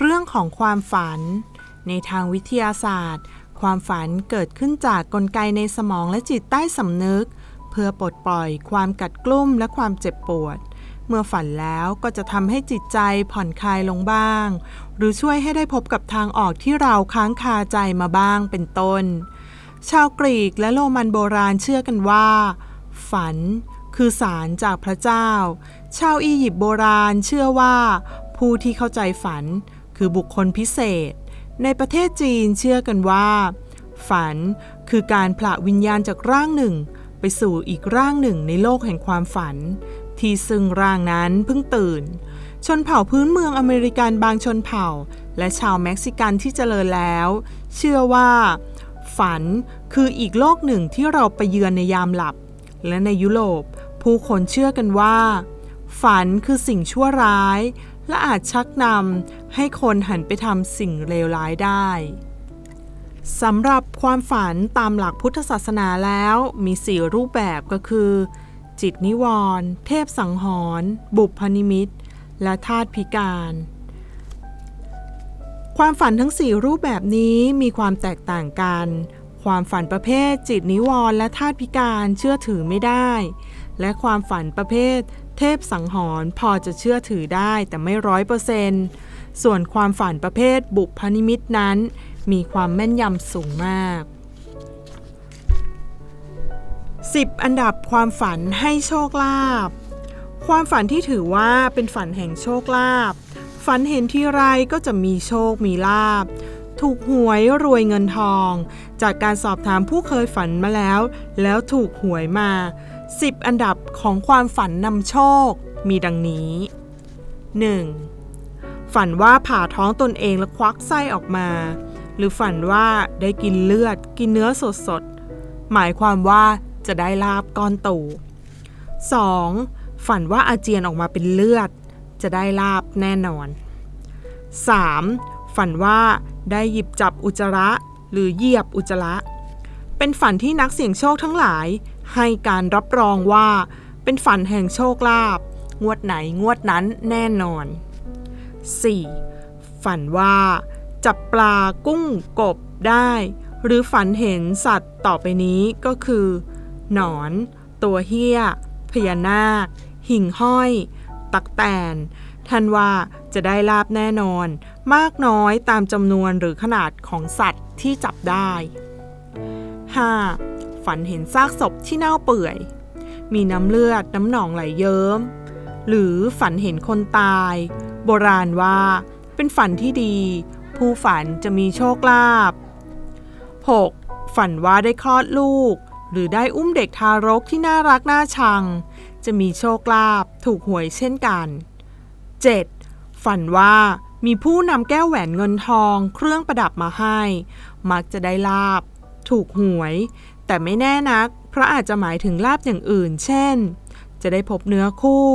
เรื่องของความฝัน ในทางวิทยาศาสตร์ ความฝันเกิดขึ้นจากกลไกในสมองและจิตใต้สำนึก เพื่อปลดปล่อยความกัดกลุ้มและความเจ็บปวด เมื่อฝันแล้วก็จะทำให้จิตใจผ่อนคลายลงบ้าง หรือช่วยให้ได้พบกับทางออกที่เราค้างคาใจมาบ้างเป็นต้น ชาวกรีกและโรมันโบราณเชื่อกันว่า ฝันคือสารจากพระเจ้า ชาวอียิปต์โบราณเชื่อว่า ผู้ที่เข้าใจฝัน คือบุคคลพิเศษ ในประเทศจีนเชื่อกันว่า ฝันคือการผละวิญญาณจากร่างหนึ่ง ไปสู่อีกร่างหนึ่งในโลกแห่งความฝัน ที่ซึ่งร่างนั้นเพิ่งตื่น ชนเผ่าพื้นเมืองอเมริกันบางชนเผ่า และชาวเม็กซิกันที่เจริญแล้ว เชื่อว่า ฝันคืออีกโลกหนึ่งที่เราไปเยือนในยามหลับ และในยุโรปผู้คนเชื่อกันว่า ฝันคือสิ่งชั่วร้าย และอาจชักนำให้คนหันไปทำสิ่งเลวร้ายได้สำหรับความฝันตามหลักพุทธศาสนาแล้วมีสี่รูปแบบก็คือ จิตนิวรณ์เทพสังหรณ์บุพนิมิต และธาตุพิการ ความฝันทั้ง4รูปแบบนี้มีความแตกต่างกัน ความฝันประเภทจิตนิวรณ์และธาตุพิการเชื่อถือไม่ได้ และความฝันประเภท เทพสังหรณ์พอจะเชื่อถือได้แต่ไม่ร้อยเปอร์เซนต์ส่วนความฝันประเภทบุพนิมิตนั้น มีความแม่นยำสูงมาก 10 อันดับความฝันให้โชคลาภความฝันที่ถือว่าเป็นฝันแห่งโชคลาภฝันเห็นที่ไรก็จะมีโชคมีลาภถูกหวยรวยเงินทอง จากการสอบถามผู้เคยฝันมาแล้ว แล้วถูกหวยมา 10 อันดับของความฝันนำโชค มีดังนี้ 1. ฝันว่าผ่าท้องตนเองแล้วควักไส้ออกมา หรือฝันว่าได้กินเลือด กินเนื้อสดๆหมายความว่าจะได้ลาบก้อนโต 2. ฝันว่าอาเจียนออกมาเป็นเลือด จะได้ลาบแน่นอน 3. ฝันว่าได้หยิบจับอุจจาระหรือเหยียบอุจจาระเป็นฝันที่นักเสี่ยงโชคทั้งหลาย ให้การรับรองว่า เป็นฝันแห่งโชคลาภงวดไหนงวดนั้นแน่นอน 4. ฝันว่า จับปลากุ้งกบได้ หรือฝันเห็นสัตว์ต่อไปนี้ก็คือ หนอน ตัวเหี้ย พญานาค หิ่งห้อย ตักแตนท่านว่าจะได้ลาบแน่นอน มากน้อยตามจำนวนหรือขนาดของสัตว์ที่จับได้ 5. ฝันเห็นซากศพที่เน่าเปื่อย มีน้ำเลือดน้ำหนองไหลเยิ้ม หรือฝันเห็นคนตาย โบราณว่าเป็นฝันที่ดี ผู้ฝันจะมีโชคลาภ 6. ฝันว่าได้คลอดลูก หรือได้อุ้มเด็กทารกที่น่ารักน่าชัง จะมีโชคลาภถูกหวยเช่นกัน 7. ฝันว่ามีผู้นำแก้วแหวนเงินทองเครื่องประดับมาให้ มักจะได้ลาบ ถูกหวย แต่ไม่แน่นัก เพราะอาจจะหมายถึงลาบอย่างอื่น เช่น จะได้พบเนื้อคู่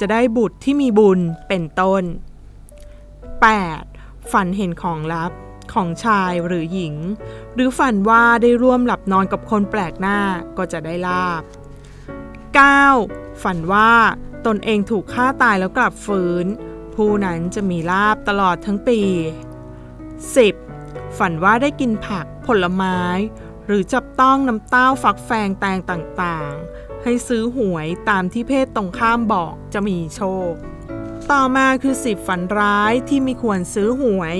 จะได้บุตรที่มีบุญเป็นต้น 8. ฝันเห็นของลับของชายหรือหญิง หรือฝันว่าได้ร่วมหลับนอนกับคนแปลกหน้าก็จะได้ลาบ 9. ฝันว่าตนเองถูกฆ่าตายแล้วกลับฟื้น ผู้นั้นจะมีลาบตลอดทั้งปี 10. ฝันว่าได้กินผักผลไม้ หรือจับต้องน้ำเต้าฟักแฟงแตงต่างๆ ให้ซื้อหวยตามที่เพศตรงข้ามบอกจะมีโชค ต่อมาคือ10ฝันร้ายที่ไม่ควรซื้อหวย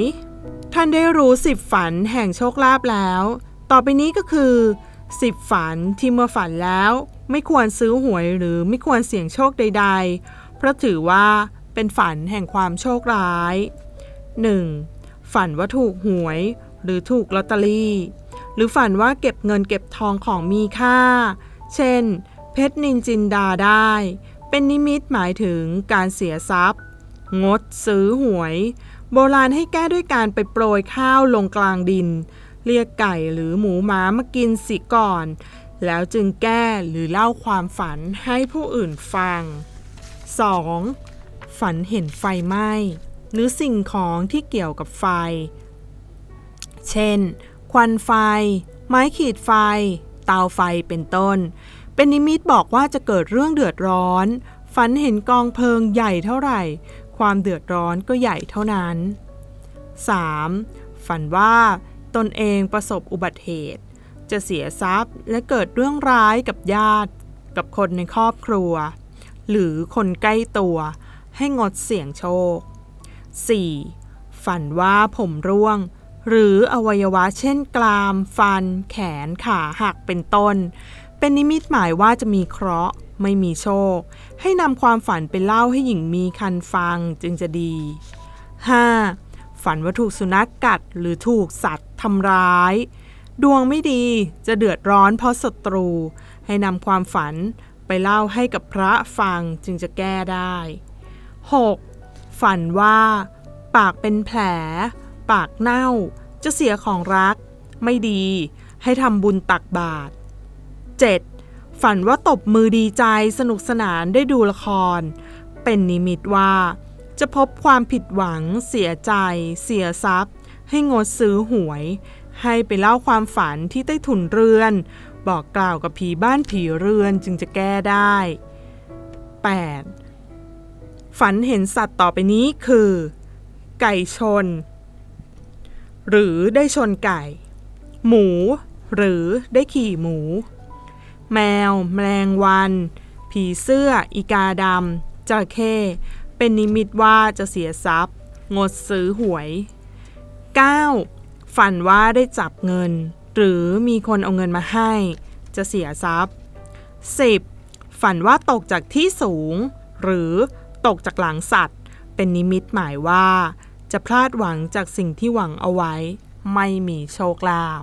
ท่านได้รู้10ฝันแห่งโชคลาภแล้ว ต่อไปนี้ก็คือ10ฝันที่เมื่อฝันแล้ว ไม่ควรซื้อหวยหรือไม่ควรเสี่ยงโชคใด ๆ เพราะถือว่าเป็นฝันแห่งความโชคร้าย 1. ฝันว่าถูกหวยหรือถูกลอตเตอรี่ หรือฝันว่าเก็บเงินเก็บทองของมีค่า เช่น เพชรนินจินดาได้ เป็นนิมิตหมายถึงการเสียทรัพย์ งดซื้อหวย โบราณให้แก้ด้วยการไปโปรยข้าวลงกลางดิน เรียกไก่หรือหมูหมามากินสิก่อน แล้วจึงแก้หรือเล่าความฝันให้ผู้อื่นฟัง 2. ฝันเห็นไฟไหม้หรือสิ่งของที่เกี่ยวกับไฟ เช่น ควันไฟ ไม้ขีดไฟ เตาไฟเป็นต้น เป็นนิมิตบอกว่าจะเกิดเรื่องเดือดร้อน ฝันเห็นกองเพลิงใหญ่เท่าไหร่ ความเดือดร้อนก็ใหญ่เท่านั้น 3. ฝันว่าตนเองประสบอุบัติเหตุ จะเสียทรัพย์และเกิดเรื่องร้ายกับญาติ กับคนในครอบครัว หรือคนใกล้ตัว ให้งดเสี่ยงโชค 4. ฝันว่าผมร่วง หรืออวัยวะเช่นกราม ฟัน แขน ขาหักเป็นต้น เป็นนิมิตหมายว่าจะมีเคราะห์ไม่มีโชค ให้นำความฝันไปเล่าให้หญิงมีคันฟังจึงจะดี 5. ฝันว่าถูกสุนัขกกัดหรือถูกสัตว์ทำร้าย ดวงไม่ดีจะเดือดร้อนเพราะศัตรู ให้นำความฝันไปเล่าให้กับพระฟังจึงจะแก้ได้ 6. ฝันว่า ปากเป็นแผล ปากเน่า จะเสียของรัก ไม่ดี ให้ทำบุญตักบาตร 7. ฝันว่าตบมือดีใจสนุกสนานได้ดูละคร เป็นนิมิตว่า จะพบความผิดหวัง เสียใจ เสียทรัพย์ ให้งดซื้อหวย ให้ไปเล่าความฝันที่ใต้ถุนเรือน บอกกล่าวกับผีบ้านผีเรือนจึงจะแก้ได้ 8. ฝันเห็นสัตว์ต่อไปนี้คือ ไก่ชน หรือได้ชนไก่ หมู หรือได้ขี่หมู แมว แมลงวัน ผีเสื้อ อีกาดำจระเข้เป็นนิมิตว่าจะเสียทรัพย์ งดซื้อหวย 9. ฝันว่าได้จับเงิน หรือมีคนเอาเงินมาให้ จะเสียทรัพย์ 10. ฝันว่าตกจากที่สูง หรือตกจากหลังสัตว์ เป็นนิมิตหมายว่า จะพลาดหวังจากสิ่งที่หวังเอาไว้ ไม่มีโชคลาภ